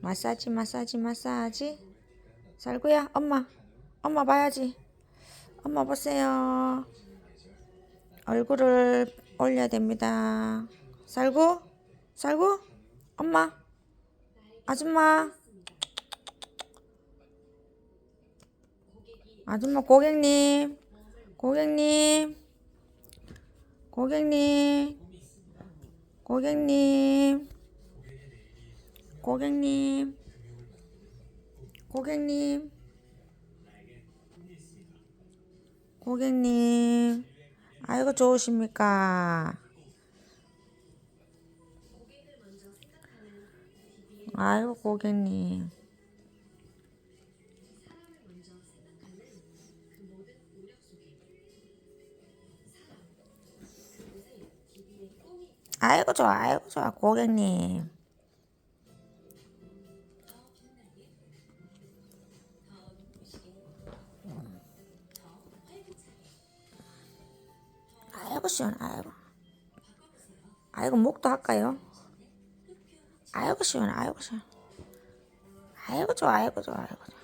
마사지 마사지 마사지. 살구야 엄마. 엄마 봐야지. 엄마 보세요. 얼굴을 올려야 됩니다. 살구? 살구? 엄마? 아줌마? 아줌마 고객님 고객님. 고객님. 고객님. 고객님. 고객님. 고객님. 아이고 좋으십니까? 아이고 고객님 아이고 좋아 아이고 좋아 고객님. 아이고 시원 아이고. 아이고 목도 할까요? 아이고 시원 아이고 시원 아이고 좋아 아이고 좋아 아이고 좋아